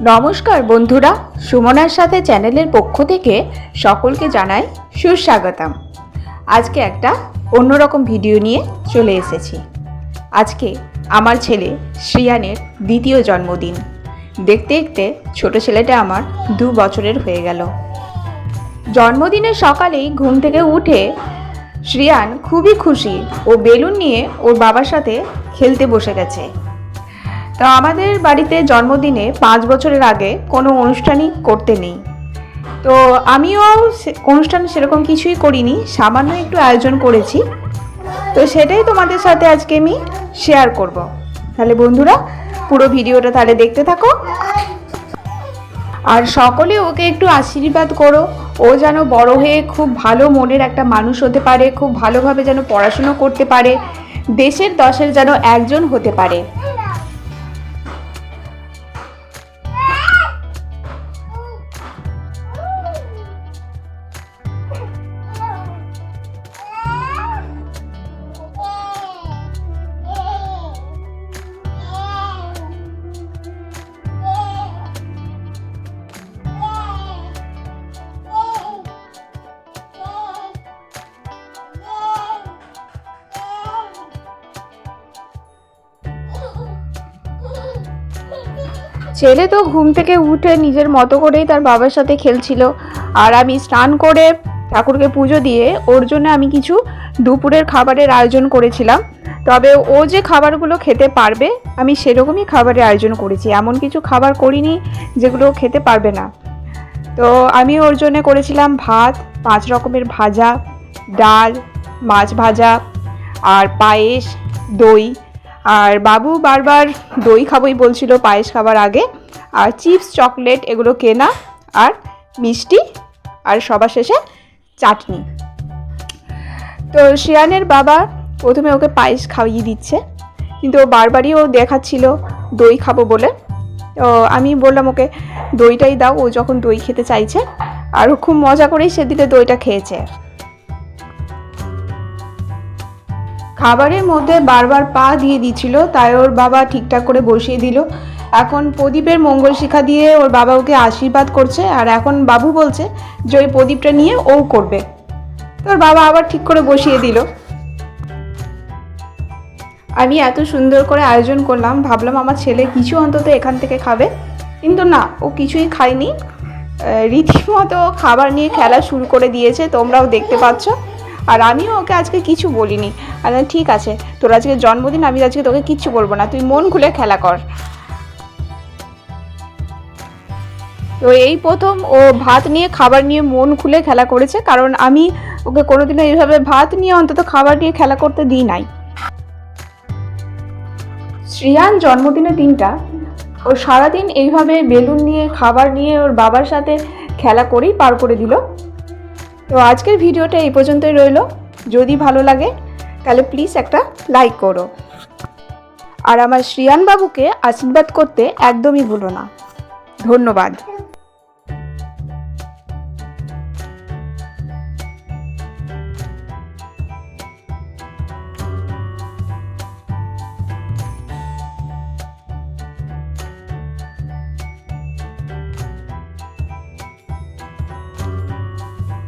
নমস্কার বন্ধুরা, সুমনার সাথে চ্যানেলের পক্ষ থেকে সকলকে জানাই সুস্বাগতম। আজকে একটা অন্যরকম ভিডিও নিয়ে চলে এসেছি। আজকে আমার ছেলে শ্রিয়ানের দ্বিতীয় জন্মদিন। দেখতে দেখতে ছোট ছেলেটা আমার দু বছরের হয়ে গেল। জন্মদিনের সকালেই ঘুম থেকে উঠে শ্রিয়ান খুবই খুশি ও বেলুন নিয়ে ওর বাবার সাথে খেলতে বসে গেছে। তো আমাদের বাড়িতে জন্মদিনে পাঁচ বছরের আগে কোনো অনুষ্ঠানই করতে নেই। তো আমিও অনুষ্ঠান সেরকম কিছুই করিনি, সামান্য একটু আয়োজন করেছি। তো সেটাই তোমাদের সাথে আজকে আমি শেয়ার করব। তাহলে বন্ধুরা, পুরো ভিডিওটা তাহলে দেখতে থাকো। আর সকলে ওকে একটু আশীর্বাদ করো। ও যেন বড় হয়ে খুব ভালো মনের একটা মানুষ হতে পারে, খুব ভালোভাবে যেন পড়াশুনো করতে পারে। দেশের দশের যেন একজন হতে পারে। ছেলে তো ঘুম থেকে উঠে নিজের মতো করেই তার বাবার সাথে খেলছিল। আর আমি স্নান করে ঠাকুরকে পুজো দিয়ে ওর জন্য আমি কিছু দুপুরের খাবারের আয়োজন করেছিলাম। তবে ও যে খাবারগুলো খেতে পারবে, আমি সেরকমই খাবারের আয়োজন করেছি। এমন কিছু খাবার করিনি যেগুলো খেতে পারবে না। তো আমি ওর জন্য করেছিলাম ভাত, পাঁচ রকমের ভাজা, ডাল, মাছ ভাজা, আর পায়েস, দই আর বাবু বারবার দই খাবোই বলছিল, পায়েস খাবার আগে। আর চিপস, চকলেট এগুলো কেনা, আর মিষ্টি, আর সবার শেষে চাটনি। তো শিয়ানের বাবা প্রথমে ওকে পায়েস খাইয়ে দিচ্ছে, কিন্তু ও বারবারই ও দেখাচ্ছিল, দই খাব বলে। তো আমি বললাম, ওকে দইটাই দাও। ও যখন দই খেতে চাইছে, আর খুব মজা করেই সেদিকে দইটা খেয়েছে। খাবারের মধ্যে বারবার পা দিয়ে দিচ্ছিল, তাই ওর বাবা ঠিকঠাক করে বসিয়ে দিল। এখন প্রদীপের মঙ্গল শিখা দিয়ে ওর বাবা ওকে আশীর্বাদ করছে, আর এখন বাবু বলছে যে ওই প্রদীপটা নিয়ে ও করবে। তো ওর বাবা আবার ঠিক করে বসিয়ে দিল। আমি এত সুন্দর করে আয়োজন করলাম, ভাবলাম আমার ছেলে কিছু অন্তত এখান থেকে খাবে। কিন্তু না, ও কিছুই খায়নি। রীতিমতো খাবার নিয়ে খেলা শুরু করে দিয়েছে, তোমরাও দেখতে পাচ্ছ। আর আমিও ওকে আজকে কিছু বলিনি। আর ঠিক আছে, তোর আজকে জন্মদিন, আমি আজকে তোকে কিচ্ছু বলব না, তুই মন খুলে খেলা কর। তো এই প্রথম ও ভাত নিয়ে, খাবার নিয়ে মন খুলে খেলা করেছে, কারণ আমি ওকে কোনোদিনও এইভাবে ভাত নিয়ে, অন্তত খাবার নিয়ে খেলা করতে দিই নাই। শ্রিয়ান জন্মদিনের দিনটা, ও সারাদিন এইভাবে বেলুন নিয়ে, খাবার নিয়ে, ওর বাবার সাথে খেলা করেই পার করে দিল। তো আজকের ভিডিওটা এই পর্যন্তই রইল। যদি ভালো লাগে, তাহলে প্লিজ একটা লাইক করো। আর আমার শ্রিয়ান বাবুকে আশীর্বাদ করতে একদমই ভুলো না। ধন্যবাদ।